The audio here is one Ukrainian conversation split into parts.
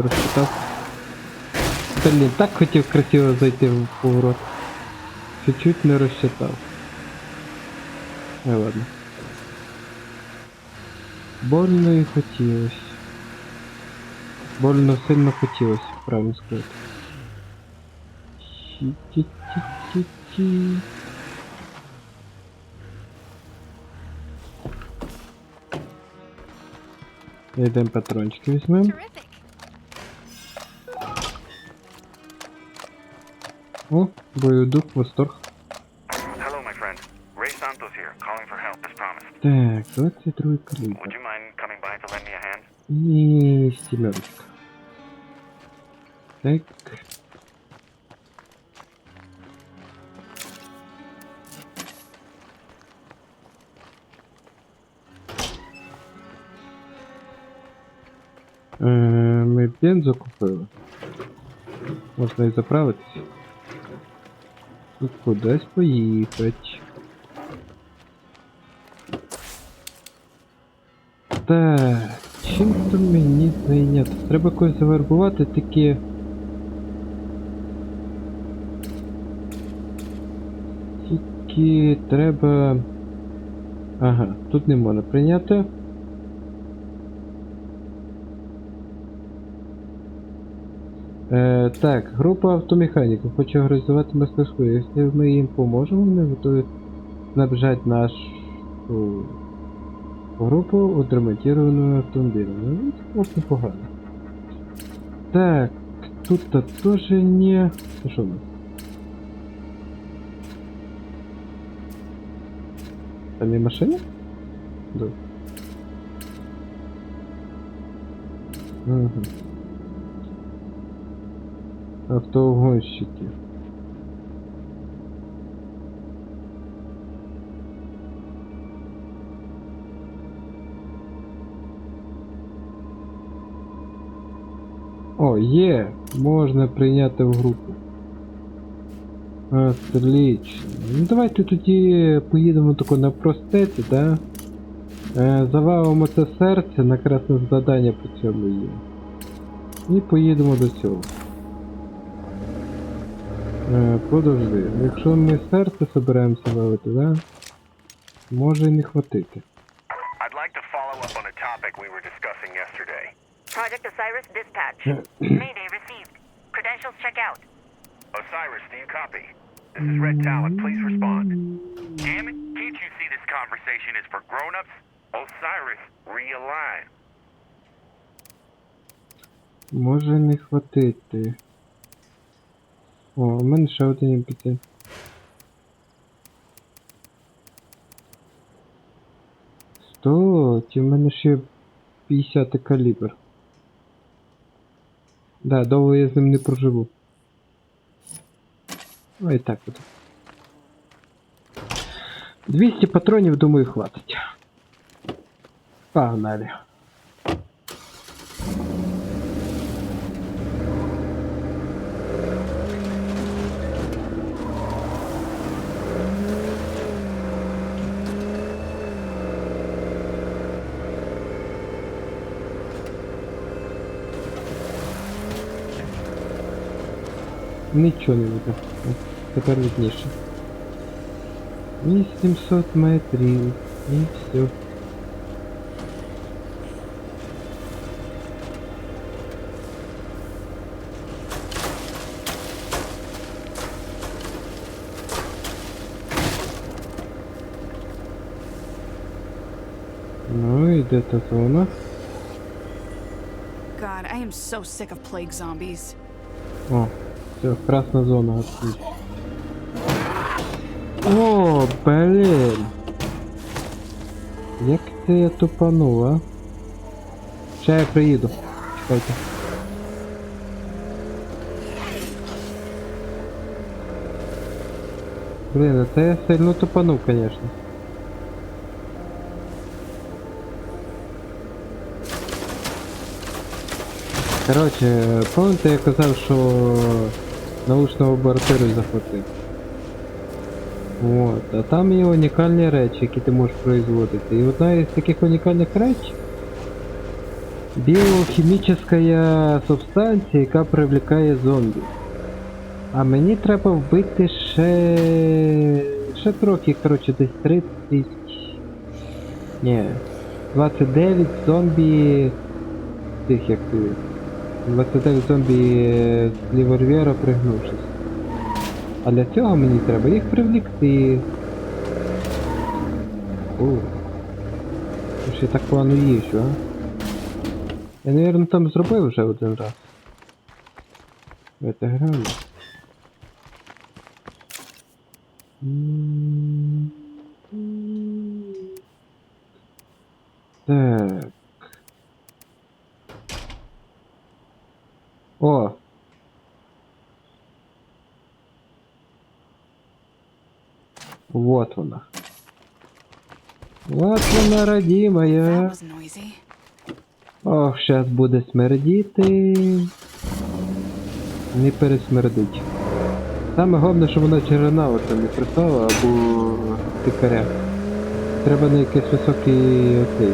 розчитав. Блін, так хотів красиво зайти в поворот. Чуть-чуть не розчитав. Ну ладно. Больно і хотілось. Больно сильно хотілось, правильно сказати. Ті-ті-ті-ті-ті. Йдемо патрончики візьмемо. Terrific. О, бойодух, восторг. Hello, my friend. Ray Santos here, calling for help as promised. Так, 22 Would калібр. you mind coming by to lend me a hand? І сімерочка. Так. Е, Ми бензу купили. Можна і заправитися. Тут кудись поїхати. Так, чим то мені зайняти? Треба когось завербувати такі. Тільки треба. Ага, тут не можна прийняти. Е, так, група автомеханіків хоче організувати мастерську. Якщо ми їм поможемо, вони готові снабжати нашу групу отремонтированного автомобиля. Ну, это вот непогано. Так, тут-то тоже не... У нас? Там и машина? Да. Угу. Автоугонщики. О, є! Можна прийняти в групу. Отлично. Ну давайте тоді поїдемо тако на простеці, да? Е, завалимо це серце, на красне завдання по цьому є. І поїдемо до цього. Е, подожди, якщо ми серце собираємося валити, да? Може і не хватити. I'd like to follow up on a topic we were discussing yesterday. Project Osiris dispatch. Mayday received. Credentials check out. Osiris, do you copy? This is Red Talent. Please respond. Damn it, can't you see this conversation is for grown-ups? Osiris, realign. Може не хватити. О, у мене ще один імпотент. Сто, ті в мене ще 50 калібр. Да, довго я з ним не проживу. І так буде. 200 патронів, думаю, хватить. Погнали. Нічого не видно. О, Тепер видніше. 800 метрів. І все. Ну і де та зона? God, I am so sick of plague zombies. О, все, красна зона, отлично. О, блін. Як я тупанув, а? Ще я приїду. Чекайте. Блін, це я сильно тупанув, конечно. Короче, пам'ятаєте, я казав, що научну лабораторію захватив. Вот, а там є унікальні речі, які ти можеш производити. І одна із таких унікальних речей Біохімічна субстанція, яка привлікає зомбі. А мені треба вбити ще. ще трохи, коротше, десь 30. Ні. 29 зомбі. Тих як ти. 29 зомбі е, ліворвєра пригнувшись. А для цього мені треба їх привлікти. О. Я так погано їжджу, а? Я, наверное, там зробив вже один раз. В це грали. Так. О! Вот вона. Вот вона, родимая. Ох, щас буде смердіти. Не пересмердить. Саме головне, що вона черена оце не присала або тикаря. Треба на якийсь високий оцей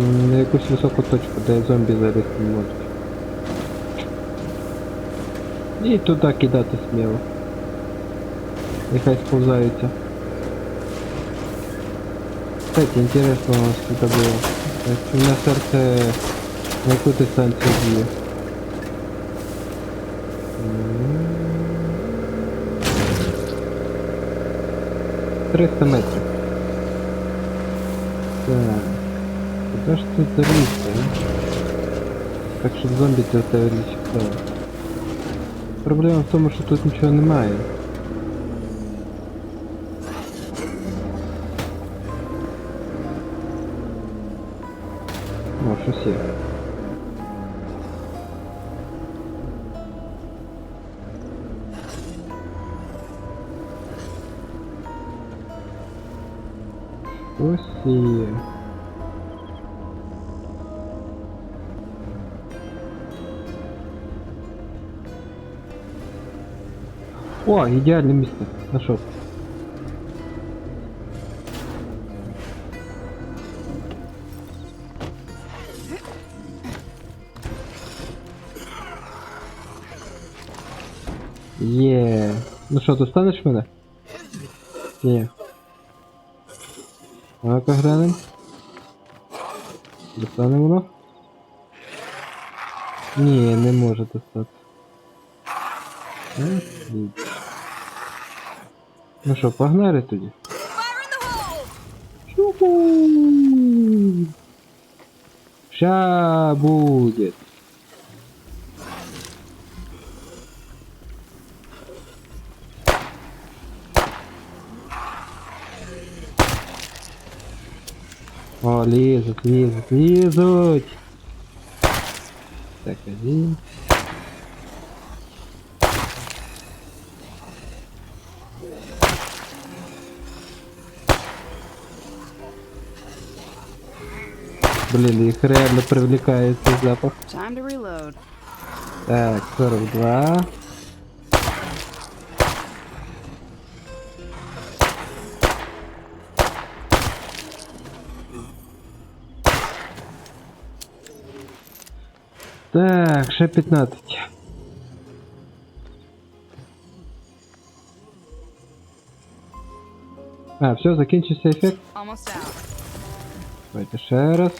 На якусь високу точку, де зомбі залізти не можуть. І туди кидати сміло. Нехай сползаються. Кстати, интересно, что это было. У меня сердце на какую дистанцию бьет. Триста метрів. Так. Куда ж тут залізти, а? Так, щоб зомбі це тебе лічить. Проблема в тому, що тут нічого немає. О, щось є. Щось є. О, ідеальне місце. Нашов. Є. Ну що, достанеш мене? Ні. Ну-ка глянем. Достане воно? Ні, не може достати. Ну що, погнали тоді? Ща будет. О, лезут, лезут, лезут. Так, один. Блин, их реально привлекает запах. Так, 42. Так, ще 15. А, все, закінчився ефект. Давайте ще раз.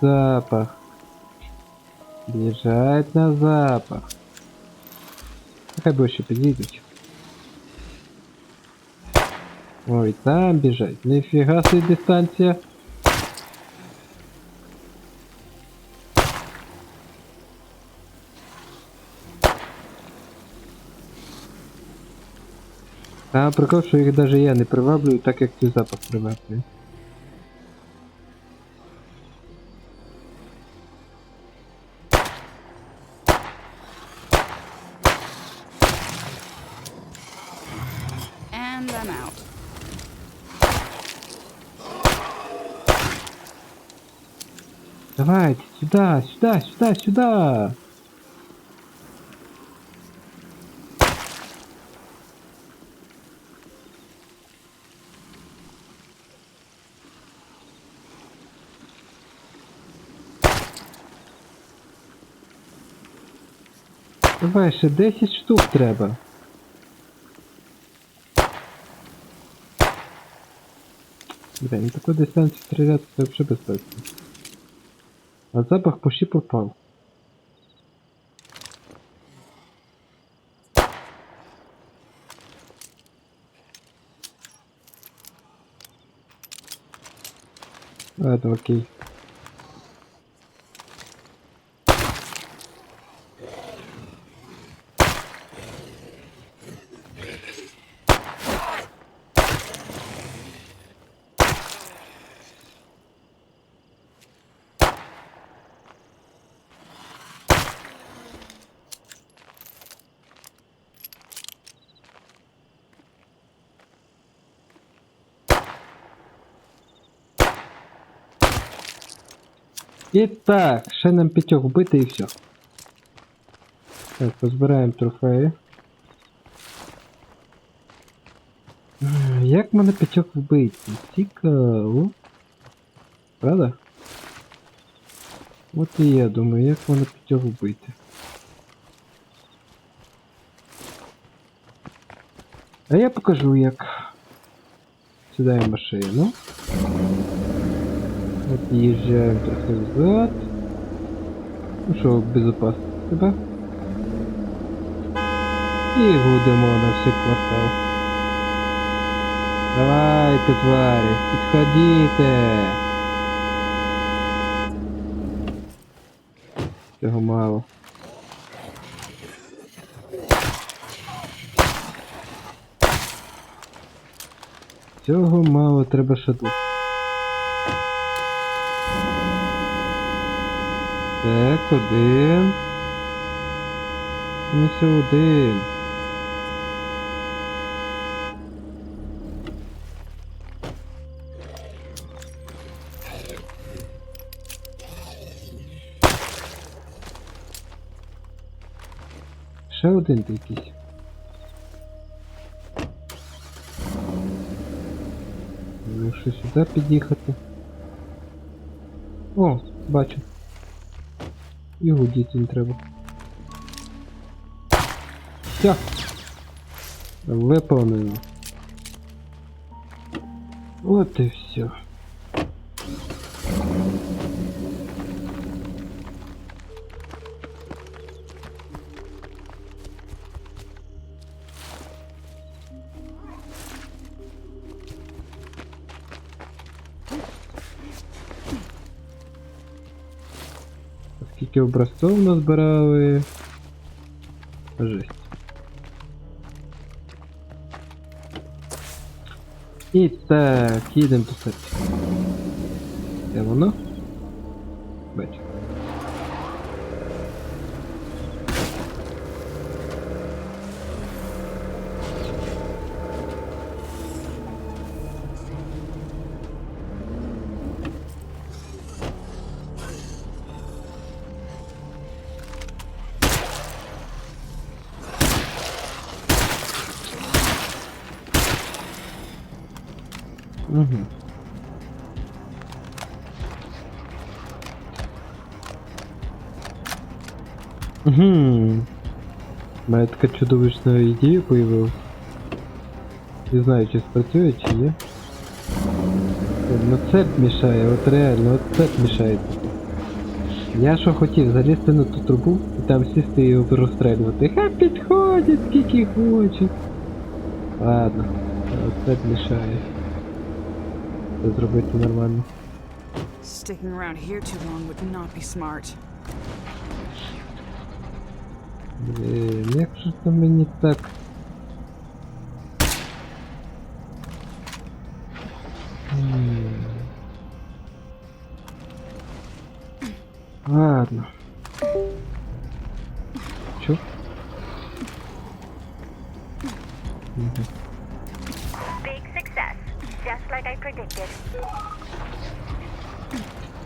Запах. Бежать на запах. Хай больше підійдуть. Ой, там бежать. Нифига себе дистанция. А прикол, що їх даже я не приваблюю, так як цей запах приваблює. Сюда, сюда, сюда, сюда. Давай, ще 10 штук треба. Бля, на такой дистанции стрелять вообще беспечно. А запах почти попал. Ладно, окей. І так, ще нам п'ятьох вбити і все. Так, позбираємо трофеї. Як мене п'ятьох вбити? Цікаво. Правда? От і я думаю, як мене п'ятьох вбити. А я покажу як. Сідаємо машину. Їжджаємо трохи взад. Ну що, безопасно тебе. І гудемо на всі квартал. Давайте, тварі, підходите. Цього мало. Цього мало, треба ще Так, один. Не все один. Ще один якийсь. Ну, що сюди під'їхати. О, бачу. І гудіти не треба. Все. Виповнено. От і все. Скільки образцов назбирали. Жесть. І так, їдемо писати. Де воно? Угу. Угу. У мене така чудовищна ідея появилась. Не знаю, чи спрацює, чи ні. Ну цеп мішає, от реально, от цеп мішає. Я що хотів, залізти на ту трубу і там сісти і розстрелювати. Ха підходять скільки хочуть. Ладно, от цеп мішає. Це зробити нормально. Sticking around here too long would not be smart. Блін, як же це мені так? Ладно. Чё? Мгм.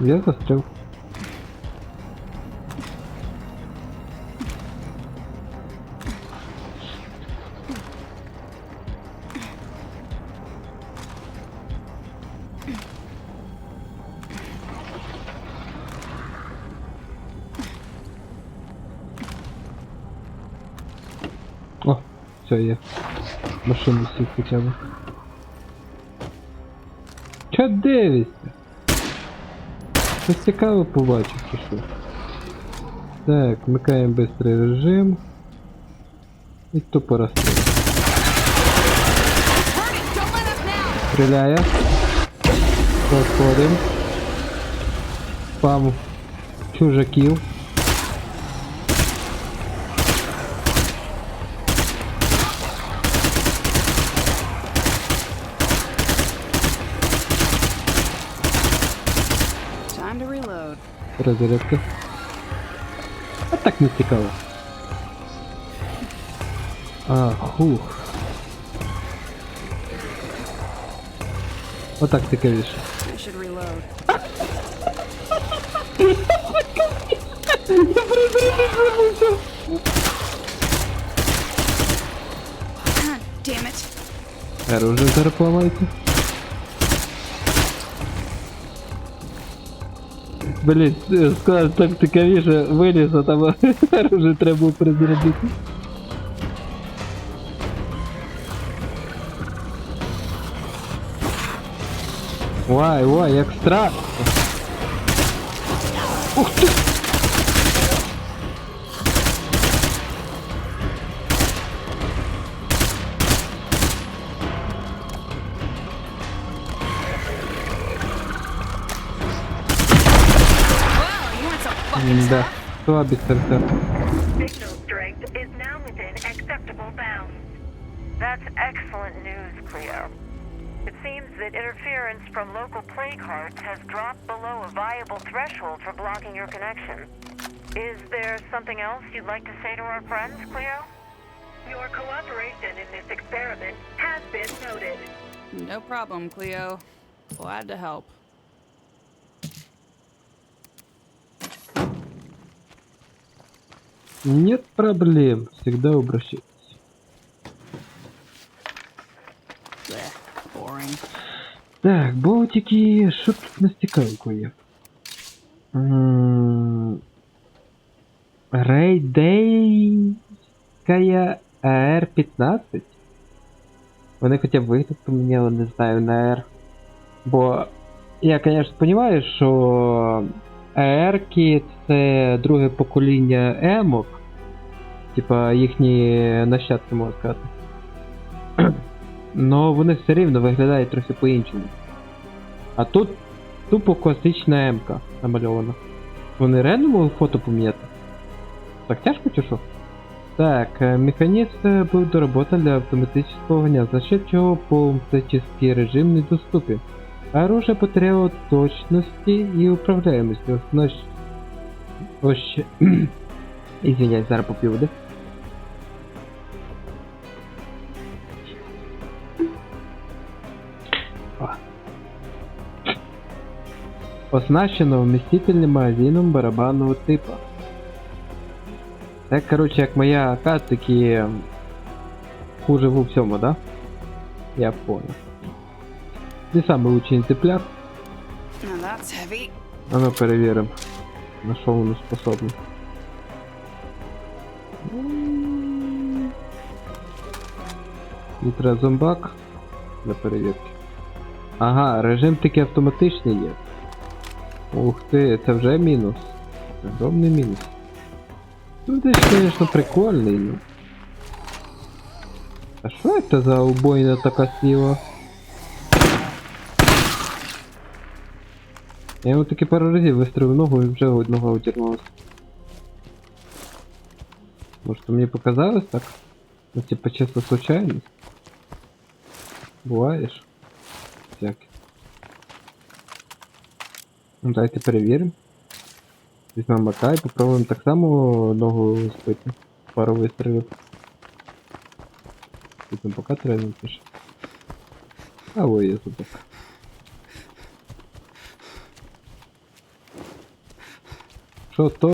Я застрял. О, все, я машину сел хотя бы. Чо дивишся? Щось цікаво побачив, чи що? Так, вмикаємо швидкий режим. І тупо розстріл. Стріляє. Проходимо. Спам чужаків. Розрядка. А так не цікаво. А, хух. Отак цікавіше. I should reload. God damn it. Оружие зараз поламається. Блін, е, сказав так цікавіше виліз, а там оружие треба було перезарядити. Вай, вай, як страшно. Ух ти! you want some fucking Да, слабі серця. Signal strength is now within acceptable bounds. That's excellent news, Cleo. It seems that interference from local plague hearts has dropped below a viable threshold for blocking your connection. Is there something else you'd like to say to our friends, Cleo? Your cooperation in this experiment has been noted. No problem, Cleo. Glad to help. Нет проблем, всегда обращайтесь. Так, болтики, що тут на стіканку є? М, Рейдейськая АР-15? Вони хоча б вигляд поміняли, не знаю, на R. Бо я, звісно, розумію, що АРки це друге покоління емок. Типа їхні нащадки, можна сказати. Но вони все рівно виглядають трохи по-іншому. А тут тупо класична М-ка намальована. Вони реально могли фото поміняти? Так тяжко чи що? Так, е, механізм е, був доработан для автоматического огня, за счет чего полуматический режим недоступен. Оружие потеряло точности и управляемости. Оснащ... Ощ... Извиняюсь, зараз попів води. О. Оснащено вмістительним магазином барабанного типу. Це, короче, як моя АК, такі хуже в всьому, да? Я понял. Не самый лучший тепляк, Now that's heavy. а ну перевіримо, На що воно способне. Літра зомбак для перевірки. Ага, режим таки автоматичний є. Ух ти, це вже мінус. Огромний мінус. Ну, десь, конечно, прикольний, ну. А що це за убойна така сліва? Я йому таки пару разів вистрілив ногу і вже одного утягнулося. Може то мені показалось так? Ну типа чисто случайность. Буваєш? Всяке. Ну давайте перевіримо. Візьмемо мака і попробуємо так само ногу збити. Пару вистрілів. Тут нам пока напише. А ой, я тут. Що то?